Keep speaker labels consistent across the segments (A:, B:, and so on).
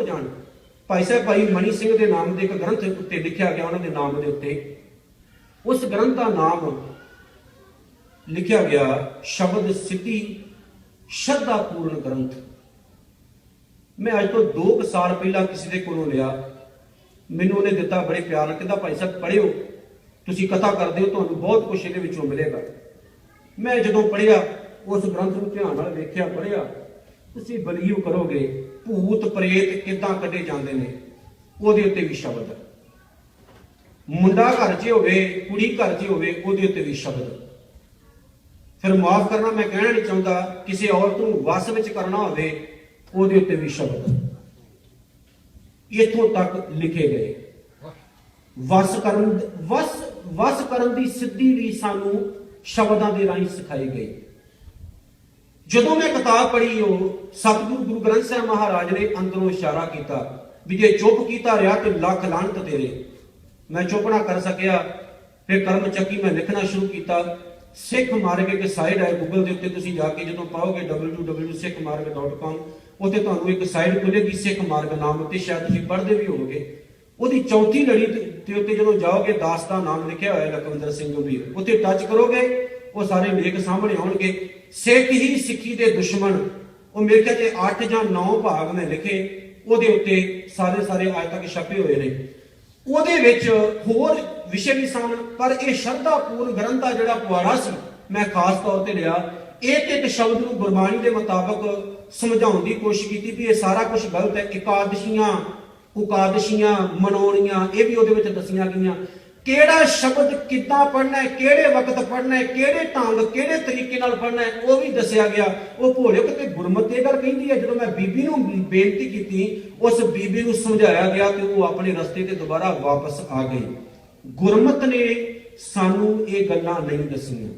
A: ਹੋ ਜਾਣ। ਭਾਈ ਸਾਹਿਬ, ਭਾਈ ਮਨੀ ਸਿੰਘ ਦੇ ਨਾਮ ਦੇ ਇੱਕ ਗ੍ਰੰਥ ਉੱਤੇ ਲਿਖਿਆ ਗਿਆ, ਉਹਨਾਂ ਦੇ ਨਾਮ ਦੇ ਉੱਤੇ। ਉਸ ਗ੍ਰੰਥ ਦਾ ਨਾਮ ਲਿਖਿਆ ਗਿਆ, ਸ਼ਬਦ ਸਿੱਧੀ ਸ਼ਰਧਾ ਪੂਰਨ ਗ੍ਰੰਥ। ਮੈਂ ਅੱਜ ਤੋਂ 2 ਸਾਲ ਪਹਿਲਾਂ ਕਿਸੇ ਦੇ ਕੋਲੋਂ ਲਿਆ। ਮੈਨੂੰ ਉਹਨੇ ਦਿੱਤਾ, ਬੜੇ ਪਿਆਰ ਨਾਲ ਕਹਿੰਦਾ, ਭਾਈ ਸਾਹਿਬ, ਪੜ੍ਹਿਓ। ਤੁਸੀਂ ਕਥਾ ਕਰਦੇ ਹੋ, ਤੁਹਾਨੂੰ ਬਹੁਤ ਕੁਝ ਇਹਦੇ ਵਿੱਚੋਂ ਮਿਲੇਗਾ। ਮੈਂ ਜਦੋਂ ਪੜ੍ਹਿਆ, ਉਸ ਗ੍ਰੰਥ ਨੂੰ ਧਿਆਨ ਨਾਲ ਵੇਖਿਆ, ਪੜ੍ਹਿਆ। ਤੁਸੀਂ ਬਲੀਵ ਕਰੋਗੇ, ਭੂਤ ਪ੍ਰੇਤ ਕਿੱਦਾਂ ਕੱਢੇ ਜਾਂਦੇ ਨੇ? ਉਹਦੇ ਉੱਤੇ ਵੀ ਸ਼ਬਦ। ਮੁੰਡਾ ਘਰ 'ਚ ਹੋਵੇ, ਕੁੜੀ ਘਰ 'ਚ ਹੋਵੇ, ਉਹਦੇ ਉੱਤੇ ਵੀ ਸ਼ਬਦ। ਫਿਰ ਮਾਫ ਕਰਨਾ ਮੈਂ ਕਹਿਣਾ ਨਹੀਂ ਚਾਹੁੰਦਾ, ਕਿਸੇ ਔਰਤ ਨੂੰ ਵਸ ਵਿੱਚ ਕਰਨਾ ਹੋਵੇ, ਉਹਦੇ ਉੱਤੇ ਵੀ ਸ਼ਬਦ। ਇਥੋਂ ਤੱਕ ਲਿਖੇ ਗਏ। ਵਸ ਕਰਨ, ਵਸ ਵਸ ਕਰਨ ਦੀ ਸਿੱਧੀ ਵੀ ਸਾਨੂੰ ਸ਼ਬਦਾਂ ਦੇ ਰਾਹੀਂ ਸਿਖਾਈ ਗਈ। ਜਦੋਂ ਮੈਂ ਕਿਤਾਬ ਪੜ੍ਹੀ, ਉਹ ਸਤਿਗੁਰੂ ਗੁਰੂ ਗ੍ਰੰਥ ਸਾਹਿਬ ਮਹਾਰਾਜ ਨੇ ਅੰਦਰੋਂ ਇਸ਼ਾਰਾ ਕੀਤਾ ਵੀ ਜੇ ਚੁੱਪ ਕੀਤਾ ਰਿਹਾ ਤੇ ਲੱਖ ਲਾਹਨਤ ਤੇਰੇ ਮੈਂ ਚੁੱਪ ਨਾ ਕਰ ਸਕਿਆ, ਫਿਰ ਕਰਮ ਚੱਕੀ ਮੈਂ ਲਿਖਣਾ ਸ਼ੁਰੂ ਕੀਤਾ। ਸਿੱਖ ਮਾਰਗ ਇੱਕ ਸਾਈਟ ਹੈ ਗੂਗਲ ਦੇ ਉੱਤੇ, ਤੁਸੀਂ ਜਾ ਕੇ ਜਦੋਂ ਪਾਓਗੇ www.sikhmarg.com ਉੱਥੇ ਤੁਹਾਨੂੰ ਇੱਕ ਸਾਈਟ ਖੁੱਲੇਗੀ ਸਿੱਖ ਮਾਰਗ ਨਾਮ ਉੱਤੇ, ਸ਼ਾਇਦ ਤੁਸੀਂ ਪੜ੍ਹਦੇ ਵੀ ਹੋਵੋਗੇ। ਉਹਦੀ ਚੌਥੀ ਲੜੀ ਤੇ ਉੱਤੇ ਜਦੋਂ ਜਾਓਗੇ ਦਾਸ ਦਾ ਨਾਮ ਲਿਖਿਆ ਹੋਇਆ ਲਖਵਿੰਦਰ ਸਿੰਘ ਗੰਭੀਰ ਉੱਥੇ ਟੱਚ ਕਰੋਗੇ ਉਹ ਸਾਰੇ ਲੇਖ ਸਾਹਮਣੇ ਆਉਣਗੇ। ਸਿੱਖ ਹੀ ਸਿੱਖੀ ਦੇ ਦੁਸ਼ਮਣ। ਉਹ ਮੇਰੇ ਖਿਆਲ ਤੇ 8 ਜਾਂ 9 ਭਾਗ ਨੇ ਲਿਖੇ। ਉਹਦੇ ਉੱਤੇ ਸਾਰੇ ਸਾਰੇ ਅੱਜ ਤੱਕ ਛਪੇ ਹੋਏ ਨੇ। ਉਹਦੇ ਵਿੱਚ ਹੋਰ ਵਿਸ਼ੇ ਵੀ ਸਨ, ਪਰ ਇਹ ਸ਼ਰਧਾਪੂਰਨ ਗ੍ਰੰਥ ਦਾ ਜਿਹੜਾ ਪੁਆੜਾ ਸੀ। ਮੈਂ ਖਾਸ ਤੌਰ ਤੇ ਲਿਆ। ਇਹ ਤੇ ਇੱਕ ਸ਼ਬਦ ਨੂੰ ਗੁਰਬਾਣੀ ਦੇ ਮੁਤਾਬਕ ਸਮਝਾਉਣ ਦੀ ਕੋਸ਼ਿਸ਼ ਕੀਤੀ ਵੀ ਇਹ ਸਾਰਾ ਕੁਝ ਗਲਤ ਹੈ। ਇਕਾਦਸ਼ੀਆਂ, ਉਕਾਦਸ਼ੀਆਂ ਮਨੋਣੀਆਂ ਇਹ ਵੀ ਉਹਦੇ ਵਿੱਚ ਦੱਸੀਆਂ ਗਈਆਂ। ਕਿਹੜਾ ਸ਼ਬਦ ਕਿੱਦਾਂ ਪੜਨਾ ਹੈ, ਕਿਹੜੇ ਵਕਤ ਪੜਨਾ ਹੈ, ਕਿਹੜੇ ਢੰਗ, ਕਿਹੜੇ ਤਰੀਕੇ ਨਾਲ ਪੜਨਾ ਹੈ, ਉਹ ਵੀ ਦੱਸਿਆ ਗਿਆ। ਉਹ ਭੋਲਿਓ ਕਿਤੇ ਗੁਰਮਤਿ ਇਹ ਗੱਲ ਕਹਿੰਦੀ ਹੈ, ਜਦੋਂ ਮੈਂ ਬੀਬੀ ਨੂੰ ਬੇਨਤੀ ਕੀਤੀ, ਉਸ ਬੀਬੀ ਨੂੰ ਸਮਝਾਇਆ ਗਿਆ ਤੇ ਉਹ ਆਪਣੇ ਰਸਤੇ ਤੇ ਦੁਬਾਰਾ ਵਾਪਸ ਆ ਗਈ। ਗੁਰਮਤ ਨੇ ਸਾਨੂੰ ਇਹ ਗੱਲਾਂ ਨਹੀਂ ਦੱਸੀਆਂ।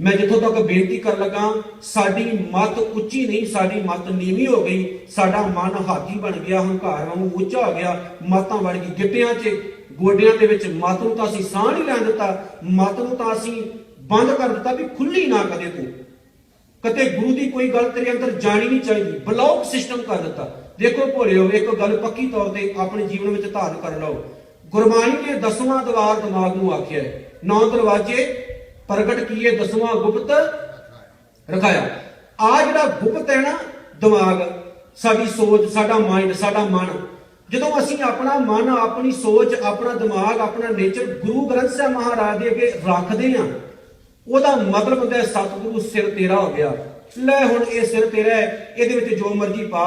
A: ਮੈਂ ਜਿੱਥੋਂ ਤੱਕ ਬੇਨਤੀ ਕਰਨ ਲੱਗਾ, ਸਾਡੀ ਮਤ ਉੱਚੀ ਨਹੀਂ, ਸਾਡੀ ਮਤ ਨੀਵੀਂ ਹੋ ਗਈ, ਸਾਡਾ ਮਨ ਹਾਥੀ ਬਣ ਗਿਆ, ਹੰਕਾਰ ਵਾਂਗੂ ਉੱਚਾ ਹੋ ਗਿਆ, ਮਤਾਂ ਵੜ ਗਈ, ਗਿੱਟਿਆਂ 'ਚ ਗੋਡਿਆਂ ਦੇ ਵਿੱਚ ਮਤ ਨੂੰ ਤਾਂ ਅਸੀਂ ਸਾਹ ਨਹੀਂ ਲੈਣ ਦਿੱਤਾ, ਮਤ ਨੂੰ ਤਾਂ ਅਸੀਂ ਬੰਦ ਕਰ ਦਿੱਤਾ ਵੀ ਖੁੱਲੀ ਨਾ ਕਦੇ ਤੂੰ। ਕਦੇ ਗੁਰੂ ਦੀ ਕੋਈ ਗੱਲ ਤੇਰੇ ਅੰਦਰ ਜਾਣੀ ਨਹੀਂ ਚਾਹੀਦੀ ਬਲੌਕ ਸਿਸਟਮ ਕਰ ਦਿੱਤਾ। ਦੇਖੋ ਭੋਲਿਓ, ਇੱਕ ਗੱਲ ਪੱਕੀ ਤੌਰ ਤੇ ਆਪਣੇ ਜੀਵਨ ਵਿੱਚ ਧਾਰਨ ਕਰ ਲਓ। ਗੁਰਬਾਣੀ ਨੇ ਦਸਵਾਂ ਦਵਾਰ ਦਿਮਾਗ ਨੂੰ ਆਖਿਆ ਹੈ। ਨੌ ਦਰਵਾਜ਼ੇ, ਪ੍ਰਗਟ ਕੀਏ ਦਸਵਾਂ ਗੁਪਤ, ਰਖਾਇਆ। ਆ ਜਿਹੜਾ ਗੁਪਤ ਹੈ ਨਾ, ਦਿਮਾਗ, ਸਾਡੀ ਸੋਚ, ਸਾਡਾ ਮਾਈਂਡ ਸਾਡਾ ਮਨ ਜਦੋਂ ਅਸੀਂ ਆਪਣਾ ਮਨ, ਆਪਣੀ ਸੋਚ, ਆਪਣਾ ਦਿਮਾਗ, ਆਪਣਾ ਨੇਚਰ ਗੁਰੂ ਗ੍ਰੰਥ ਸਾਹਿਬ ਮਹਾਰਾਜ ਦੇ ਅੱਗੇ ਰੱਖਦੇ ਆ ਉਹਦਾ ਮਤਲਬ ਹੁੰਦਾ ਹੈ ਸਤਿਗੁਰੂ ਸਿਰ ਤੇਰਾ ਹੋ ਗਿਆ। ਲੈ ਹੁਣ ਇਹ ਸਿਰ ਤੇਰਾ ਹੈ, ਇਹਦੇ ਵਿੱਚ ਜੋ ਮਰਜ਼ੀ ਪਾ।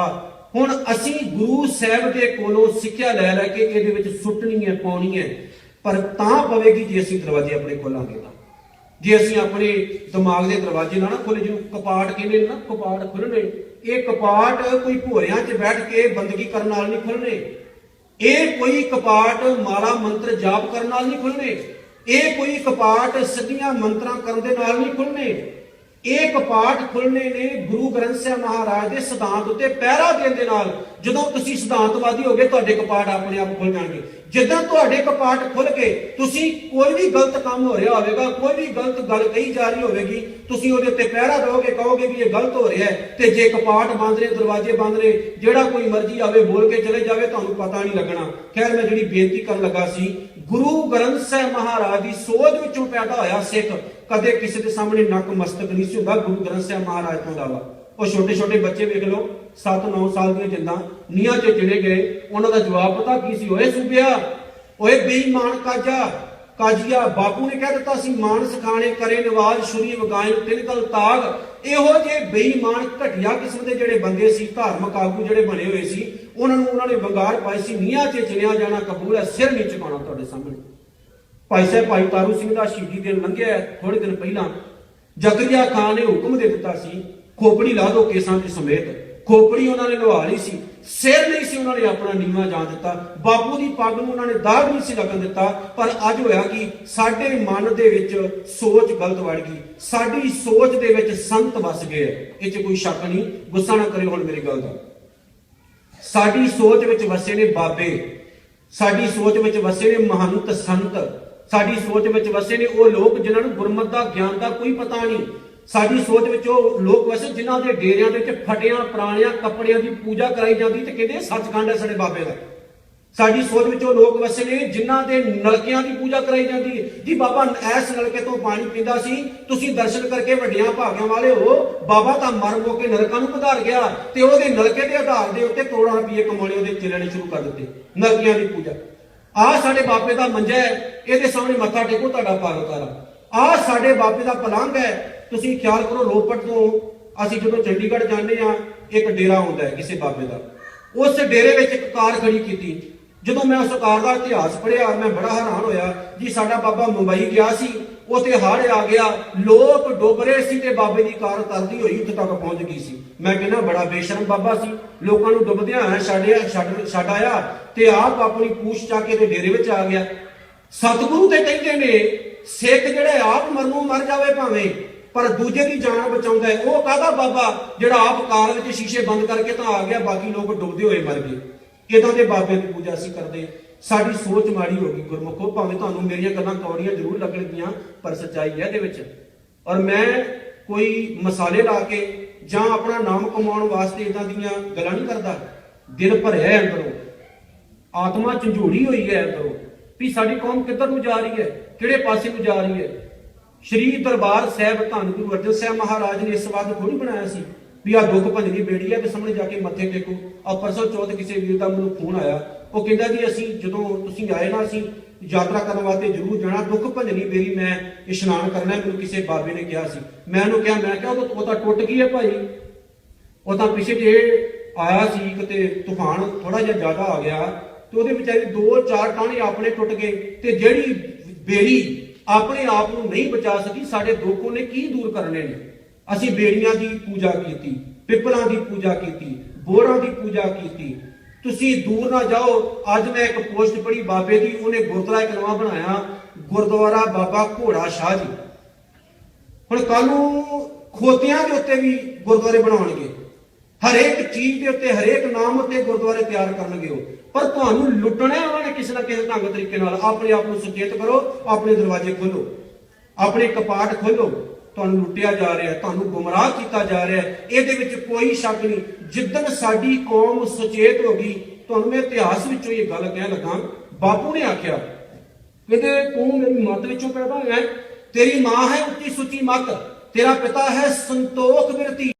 A: ਹੁਣ ਅਸੀਂ ਗੁਰੂ ਸਾਹਿਬ ਦੇ ਕੋਲੋਂ ਸਿੱਖਿਆ ਲੈ ਲੈ ਕੇ ਇਹਦੇ ਵਿੱਚ ਸੁੱਟਣੀ ਹੈ, ਪਾਉਣੀ ਹੈ, ਪਰ ਤਾਂ ਪਵੇਗੀ ਜੇ ਅਸੀਂ ਦਰਵਾਜ਼ੇ ਆਪਣੇ ਖੋਲਾਂਗੇ ਤਾਂ। ਜੇ ਅਸੀਂ ਆਪਣੇ ਦਿਮਾਗ ਦੇ ਦਰਵਾਜ਼ੇ ਨਾ ਨਾ ਖੋਲੇ, ਜਿਹਨੂੰ ਕਪਾਟ ਕਹਿੰਦੇ ਨੇ ਨਾ, ਕਪਾਟ ਖੁੱਲਣੇ ਇਹ ਕਪਾਟ ਕੋਈ ਭੋਰਿਆਂ 'ਚ ਬੈਠ ਕੇ ਬੰਦਗੀ ਕਰਨ ਨਾਲ ਨਹੀਂ ਖੁੱਲਣੇ ਇਹ ਕੋਈ ਕਪਾਟ ਮਾਲਾ ਮੰਤਰ ਜਾਪ ਕਰਨ ਨਾਲ ਨਹੀਂ ਖੁੱਲਣੇ ਇਹ ਕੋਈ ਕਪਾਟ ਸਿੱਧੀਆਂ ਮੰਤਰਾਂ ਕਰਨ ਦੇ ਨਾਲ ਨਹੀਂ ਖੁੱਲਣੇ ਇਹ ਕਪਾਟ ਖੁੱਲਣੇ ਨੇ ਗੁਰੂ ਗ੍ਰੰਥ ਸਾਹਿਬ ਮਹਾਰਾਜ ਦੇ ਸਿਧਾਂਤ ਉੱਤੇ ਪਹਿਰਾ ਦੇਣ ਦੇ ਨਾਲ ਜਦੋਂ ਤੁਸੀਂ ਸਿਧਾਂਤਵਾਦੀ ਹੋਗੇ, ਤੁਹਾਡੇ ਕਪਾਟ ਆਪਣੇ ਆਪ ਖੁੱਲ ਜਾਣਗੇ। ਜਿੱਦਾਂ ਤੁਹਾਡੇ ਕਪਾਟ ਖੁੱਲ ਕੇ ਤੁਸੀਂ ਕੋਈ ਵੀ ਗਲਤ ਕੰਮ ਹੋ ਰਿਹਾ ਹੋਵੇਗਾ, ਕੋਈ ਵੀ ਗਲਤ ਗੱਲ ਕਹੀ ਜਾ ਰਹੀ ਹੋਵੇਗੀ, ਤੁਸੀਂ ਉਹਦੇ ਉੱਤੇ ਪਹਿਰਾ ਦਿਓਗੇ, ਕਹੋਗੇ ਵੀ ਇਹ ਗਲਤ ਹੋ ਰਿਹਾ ਹੈ ਤੇ ਜੇ ਕਪਾਟ ਬੰਦ ਨੇ ਦਰਵਾਜ਼ੇ ਬੰਦ ਨੇ ਜਿਹੜਾ ਕੋਈ ਮਰਜ਼ੀ ਆਵੇ ਬੋਲ ਕੇ ਚਲੇ ਜਾਵੇ, ਤੁਹਾਨੂੰ ਪਤਾ ਨਹੀਂ ਲੱਗਣਾ। ਖੈਰ, ਮੈਂ ਜਿਹੜੀ ਬੇਨਤੀ ਕਰਨ ਲੱਗਾ ਸੀ, ਗੁਰੂ ਗ੍ਰੰਥ ਸਾਹਿਬ ਮਹਾਰਾਜ ਦੀ ਸੋਚ ਪੈਦਾ ਹੋਇਆ ਸਿੱਖ, ਕਦੇ ਕਿਸੇ ਦੇ ਸਾਹਮਣੇ ਨੱਕ ਮਸਤਕ ਨਹੀਂ ਸੀ ਹੁੰਦਾ, ਗੁਰੂ ਗ੍ਰੰਥ ਸਾਹਿਬ ਮਹਾਰਾਜ ਤੋਂ ਇਲਾਵਾ। ਉਹ ਛੋਟੇ ਛੋਟੇ ਬੱਚੇ ਵੇਖ ਲਓ 7-9 ਸਾਲ ਦੀਆਂ ਜਿੰਦਾਂ, ਨੀਹਾਂ 'ਚ ਚਿਣੇ ਗਏ, ਉਹਨਾਂ ਦਾ ਜਵਾਬ ਪਤਾ ਕੀ ਸੀ? ਓਏ ਸੁਬਿਆ, ਓਏ ਬੇਈਮਾਨ ਕਾਜਾ, ਕਾਜੀਆ, ਬਾਪੂ ਨੇ ਕਹਿ ਦਿੱਤਾ ਸੀ ਮਾਨ ਸਖਾਣੇ ਕਰੇ ਨਿਵਾਜ਼ ਸ਼ੁਰੀ ਵਗਾਏ ਤਿਲਕਲ ਤਾਗ। ਇਹੋ ਜੇ ਬੇਈਮਾਨ ਘਟਿਆ ਕਿਸਮ ਦੇ ਜਿਹੜੇ ਬੰਦੇ ਸੀ, ਧਾਰਮਿਕ ਆਗੂ ਜਿਹੜੇ ਬਣੇ ਹੋਏ ਸੀ, ਉਹਨਾਂ ਨੂੰ ਉਹਨਾਂ ਨੇ ਵੰਗਾਰ ਪਾਈ ਸੀ, ਨੀਹਾਂ 'ਚ ਚਿਣਿਆ ਜਾਣਾ ਕਬੂਲ ਹੈ, ਸਿਰ ਨਹੀਂ ਝੁਕਾਉਣਾ ਤੁਹਾਡੇ ਸਾਹਮਣੇ। ਭਾਈ ਸਾਹਿਬ, ਭਾਈ ਤਾਰੂ ਸਿੰਘ ਦਾ ਸ਼ਹੀਦੀ ਦਿਨ ਲੰਘਿਆ ਥੋੜੇ ਦਿਨ ਪਹਿਲਾਂ। ਜ਼ਕਰੀਆ ਖਾਨ ਨੇ ਹੁਕਮ ਦੇ ਦਿੱਤਾ ਸੀ, ਖੋਪੜੀ ਲਾ ਦੋ ਕੇਸਾਂ ਦੇ ਸਮੇਤ। ਖੋਪੜੀ ਉਹਨਾਂ ਨੇ ਲਵਾ ਲਈ ਸੀ, ਸਿਰ ਨਹੀਂ ਸੀ ਉਹਨਾਂ ਨੇ ਆਪਣਾ ਨੀਵਾ ਜਾਣ ਦਿੱਤਾ। ਬਾਪੂ ਦੀ ਪੱਗ ਨੂੰ ਉਹਨਾਂ ਨੇ ਦਾਗ ਨਹੀਂ ਸੀ ਲੱਗਣ ਦਿੱਤਾ, ਪਰ ਅੱਜ ਹੋਇਆ ਕਿ, ਸਾਡੇ ਮਨ ਦੇ ਵਿੱਚ ਸੋਚ ਗਲਤ ਵੜ ਗਈ। ਸਾਡੀ ਸੋਚ ਦੇ ਵਿੱਚ ਸੰਤ ਵਸ ਗਏ ਇਹ 'ਚ ਕੋਈ ਸ਼ੱਕ ਨਹੀਂ, ਗੁੱਸਾ ਨਾ ਕਰਿਓ ਹੁਣ ਮੇਰੀ ਗੱਲ ਦਾ। ਸਾਡੀ ਸੋਚ ਵਿੱਚ ਵਸੇ ਨੇ ਬਾਬੇ। ਸਾਡੀ ਸੋਚ ਵਿੱਚ ਵਸੇ ਨੇ ਮਹੰਤ ਸੰਤ। ਸਾਡੀ ਸੋਚ ਵਿੱਚ ਵਸੇ ਨੇ, ਉਹ ਲੋਕ ਜਿਨ੍ਹਾਂ ਨੂੰ ਗੁਰਮਤ ਦਾ ਗਿਆਨ ਦਾ ਕੋਈ ਪਤਾ ਨਹੀਂ। ਸਾਡੀ ਸੋਚ ਵਿੱਚ ਉਹ ਲੋਕ ਵਸੇ ਜਿਨ੍ਹਾਂ ਦੇ ਡੇਰਿਆਂ ਦੇ ਵਿੱਚ ਫਟਿਆਂ, ਪੁਰਾਣਿਆਂ, ਕੱਪੜਿਆਂ ਦੀ ਪੂਜਾ ਕਰਾਈ ਜਾਂਦੀ ਤੇ ਕਹਿੰਦੇ ਇਹ ਸੱਚਖੰਡ ਹੈ ਸਾਡੇ ਬਾਬੇ ਦਾ। ਸਾਡੀ ਸੋਚ ਵਿੱਚ ਉਹ ਲੋਕ ਵਸੇ ਨੇ ਜਿਨ੍ਹਾਂ ਦੇ ਨਲਕਿਆਂ ਦੀ ਪੂਜਾ ਕਰਾਈ ਜਾਂਦੀ। ਹੈ ਜੀ ਬਾਬਾ ਐਸ ਨਲਕੇ ਤੋਂ ਪਾਣੀ ਪੀਂਦਾ ਸੀ, ਤੁਸੀਂ ਦਰਸ਼ਨ ਕਰਕੇ ਵੱਡਿਆਂ ਭਾਗਾਂ ਵਾਲੇ ਹੋ, ਬਾਬਾ ਤਾਂ ਮਰ ਮੋ ਕੇ ਨਰਕਾਂ ਨੂੰ ਪਧਾਰ ਗਿਆ ਤੇ ਉਹਦੇ ਨਲਕੇ ਦੇ ਆਧਾਰ ਦੇ ਉੱਤੇ ਕਰੋੜਾਂ ਰੁਪਏ ਕਮਾਉਣੇ ਉਹਦੇ ਚੱਲਣੇ ਸ਼ੁਰੂ ਕਰ ਦਿੱਤੇ, ਨਲਕਿਆਂ ਦੀ ਪੂਜਾ। ਆਹ ਸਾਡੇ ਬਾਬੇ ਦਾ ਮੰਜਾ ਹੈ, ਇਹਦੇ ਸਾਹਮਣੇ ਮੱਥਾ ਟੇਕੋ, ਤੁਹਾਡਾ ਭਾਗ ਕਰਾ ਆਹ ਸਾਡੇ ਬਾਬੇ ਦਾ ਪਲੰਗ ਹੈ, ਤੁਸੀਂ ਖਿਆਲ ਕਰੋ ਰੋਪੜ ਤੋਂ ਅਸੀਂ ਜਦੋਂ ਚੰਡੀਗੜ੍ਹ ਜਾਂਦੇ ਆ ਇੱਕ ਡੇਰਾ ਹੁੰਦਾ ਹੈ ਕਿਸੇ ਬਾਬੇ ਦਾ। ਉਸ ਡੇਰੇ ਵਿੱਚ ਇੱਕ ਕਾਰ ਖੜੀ ਕੀਤੀ। ਜਦੋਂ ਮੈਂ ਉਸ ਕਾਰ ਦਾ ਇਤਿਹਾਸ ਪੜ੍ਹਿਆ, ਮੈਂ ਬੜਾ ਹੈਰਾਨ ਹੋਇਆ ਜੀ, ਸਾਡਾ ਬਾਬਾ ਮੁੰਬਈ ਗਿਆ ਸੀ। ਉੱਥੇ ਹੜ੍ਹ ਆ ਗਿਆ। ਲੋਕ ਡੁੱਬ ਰਹੇ ਸੀ ਤੇ ਬਾਬੇ ਦੀ ਕਾਰ ਤਰਦੀ ਹੋਈ ਉੱਥੇ ਤੱਕ ਪਹੁੰਚ ਗਈ ਸੀ। ਮੈਂ ਕਹਿੰਦਾ ਬੜਾ ਬੇਸ਼ਰਮ ਬਾਬਾ ਸੀ। ਲੋਕਾਂ ਨੂੰ ਡੁੱਬਦਿਆਂ ਹੋਇਆ ਛੱਡਿਆ, ਛੱਡ ਆਇਆ ਤੇ ਆਪ ਆਪਣੀ ਪੂਛ ਚਾ ਕੇ ਤੇ ਡੇਰੇ ਵਿੱਚ ਆ ਗਿਆ। ਸਤਿਗੁਰੂ ਤੇ ਕਹਿੰਦੇ ਨੇ, ਸਿੱਖ ਜਿਹੜੇ ਆਪ ਮਰਨੋਂ ਮਰ ਜਾਵੇ ਭਾਵੇਂ, ਪਰ ਦੂਜੇ ਦੀ ਜਾਨ ਬਚਾਉਂਦਾ ਹੈ। ਉਹ ਕਾਹਦਾ ਬਾਬਾ? ਜਿਹੜਾ ਆਪ ਕਾਰ ਵਿੱਚ ਸ਼ੀਸ਼ੇ ਬੰਦ ਕਰਕੇ ਤਾਂ ਆ ਗਿਆ, ਬਾਕੀ ਲੋਕ ਡੁੱਬਦੇ ਹੋਏ ਮਰ ਗਏ। ਇਦਾਂ ਦੇ ਬਾਬੇ ਦੀ ਪੂਜਾ ਅਸੀਂ ਕਰਦੇ ਸਾਡੀ ਸੋਚ ਮਾੜੀ ਹੋ ਗਈ ਗੁਰਮੁਖੋ, ਭਾਵੇਂ ਤੁਹਾਨੂੰ ਮੇਰੀਆਂ ਗੱਲਾਂ ਕੌੜੀਆਂ ਜ਼ਰੂਰ ਲੱਗਣਗੀਆਂ, ਪਰ ਸੱਚਾਈ ਹੈ ਇਹਦੇ ਵਿੱਚ। ਔਰ ਮੈਂ ਕੋਈ ਮਸਾਲੇ ਲਾ ਕੇ ਜਾਂ ਆਪਣਾ ਨਾਮ ਕਮਾਉਣ ਵਾਸਤੇ ਇਦਾਂ ਦੀਆਂ ਗੱਲਾਂ ਨਹੀਂ ਕਰਦਾ। ਦਿਲ ਭਰਿਆ ਹੈ ਅੰਦਰੋਂ। ਆਤਮਾ ਝੰਜੋੜੀ ਹੋਈ ਹੈ ਅੰਦਰੋਂ ਵੀ ਸਾਡੀ ਕੌਮ ਕਿੱਧਰ ਨੂੰ ਜਾ ਰਹੀ ਹੈ, ਕਿਹੜੇ ਪਾਸੇ ਨੂੰ ਜਾ ਰਹੀ ਹੈ। ਸ਼੍ਰੀ ਦਰਬਾਰ ਸਾਹਿਬ ਧੰਨ ਗੁਰੂ ਅਰਜਨ ਸਾਹਿਬ ਮਹਾਰਾਜ ਨੇ ਇਸ ਵਾਰ ਥੋੜੀ ਬਣਾਇਆ ਸੀ ਵੀ ਆ ਦੁੱਖ ਭੰਜਨੀ ਬੇੜੀ ਹੈ ਵੀ ਸਾਹਮਣੇ ਜਾ ਕੇ ਮੱਥੇ ਟੇਕੋ। ਆ ਪਰਸੋਂ ਚੌਥ ਕਿਸੇ ਵੀਰ ਦਾ ਮੈਨੂੰ ਫੋਨ ਆਇਆ ਉਹ ਕਹਿੰਦਾ ਜੀ ਅਸੀਂ ਜਦੋਂ ਤੁਸੀਂ ਆਏ ਨਾ ਅਸੀਂ ਯਾਤਰਾ ਕਰਨ ਵਾਸਤੇ ਜ਼ਰੂਰ ਜਾਣਾ, ਦੁੱਖ ਭੰਜਨੀ ਬੇੜੀ ਮੈਂ ਇਸ਼ਨਾਨ ਕਰਨਾ ਮੈਨੂੰ ਕਿਸੇ ਬਾਬੇ ਨੇ ਕਿਹਾ ਸੀ। ਮੈਂ ਉਹਨੂੰ ਕਿਹਾ, ਮੈਂ ਕਿਹਾ, ਉਹ ਤਾਂ- ਟੁੱਟ ਗਈ ਹੈ ਭਾਈ। ਉਹ ਤਾਂ ਪਿਛੇ ਜੇ ਆਇਆ ਸੀ, ਕਿਤੇ ਤੂਫਾਨ ਥੋੜਾ ਜਿਹਾ ਜ਼ਿਆਦਾ ਆ ਗਿਆ ਤੇ ਉਹਦੇ ਵਿਚਾਰੇ ਦੋ ਚਾਰ ਟਾਣੇ ਆਪਣੇ ਟੁੱਟ ਗਏ ਤੇ ਜਿਹੜੀ ਬੇੜੀ ਆਪਣੇ ਆਪ ਨੂੰ ਨਹੀਂ ਬਚਾ ਸਕੀ, ਸਾਡੇ ਦੁੱਖ ਉਹਨੇ ਕੀ ਦੂਰ ਕਰਨੇ ਨੇ? ਅਸੀਂ ਬੇੜੀਆਂ ਦੀ ਪੂਜਾ ਕੀਤੀ, ਪਿੱਪਲਾਂ ਦੀ ਪੂਜਾ ਕੀਤੀ, ਬੋਰਾਂ ਦੀ ਪੂਜਾ ਕੀਤੀ ਤੁਸੀਂ ਦੂਰ ਨਾ ਜਾਓ। ਅੱਜ ਮੈਂ ਇੱਕ ਪੋਸਟ ਪੜ੍ਹੀ, ਬਾਬੇ ਦੀ, ਉਹਨੇ ਗੁਰਦੁਆਰਾ ਇੱਕ ਨਵਾਂ ਬਣਾਇਆ, ਗੁਰਦੁਆਰਾ ਬਾਬਾ ਘੋੜਾ ਸ਼ਾਹ ਜੀ। ਹੁਣ ਕੱਲ ਨੂੰ ਖੋਤਿਆਂ ਦੇ ਉੱਤੇ ਵੀ ਗੁਰਦੁਆਰੇ ਬਣਾਉਣਗੇ। ਹਰੇਕ ਚੀਜ਼ ਦੇ ਉੱਤੇ, ਹਰੇਕ ਨਾਮ ਉੱਤੇ ਗੁਰਦੁਆਰੇ ਤਿਆਰ ਕਰਨਗੇ ਉਹ। ਪਰ ਤੁਹਾਨੂੰ ਲੁੱਟਣਾ ਉਹਨਾਂ ਨੇ ਕਿਸੇ ਨਾ ਕਿਸੇ ਢੰਗ ਤਰੀਕੇ ਨਾਲ। ਆਪਣੇ ਆਪ ਨੂੰ ਸੁਚੇਤ ਕਰੋ, ਆਪਣੇ ਦਰਵਾਜ਼ੇ ਖੋਲੋ ਆਪਣੇ ਕਪਾਟ ਖੋਲੋ ਤੁਹਾਨੂੰ ਲੁੱਟਿਆ ਜਾ ਰਿਹਾ, ਤੁਹਾਨੂੰ ਗੁੰਮਰਾਹ ਕੀਤਾ ਜਾ ਰਿਹਾ, ਇਹਦੇ ਵਿੱਚ ਕੋਈ ਸ਼ੱਕ ਨਹੀਂ। ਜਿੱਦਣ ਸਾਡੀ ਕੌਮ ਸੁਚੇਤ ਹੋ ਗਈ, ਤੁਹਾਨੂੰ ਮੈਂ ਇਤਿਹਾਸ ਵਿੱਚੋਂ ਇਹ ਗੱਲ ਕਹਿਣ ਲੱਗਾ, ਬਾਪੂ ਨੇ ਆਖਿਆ, ਕਹਿੰਦੇ, ਤੂੰ ਮੇਰੀ ਮੱਤ ਵਿੱਚੋਂ ਪੈਦਾ ਹੋਇਆ ਤੇਰੀ ਮਾਂ ਹੈ ਉੱਚੀ ਸੁੱਚੀ ਮੱਤ, ਤੇਰਾ ਪਿਤਾ ਹੈ ਸੰਤੋਖ ਬਿਰਤੀ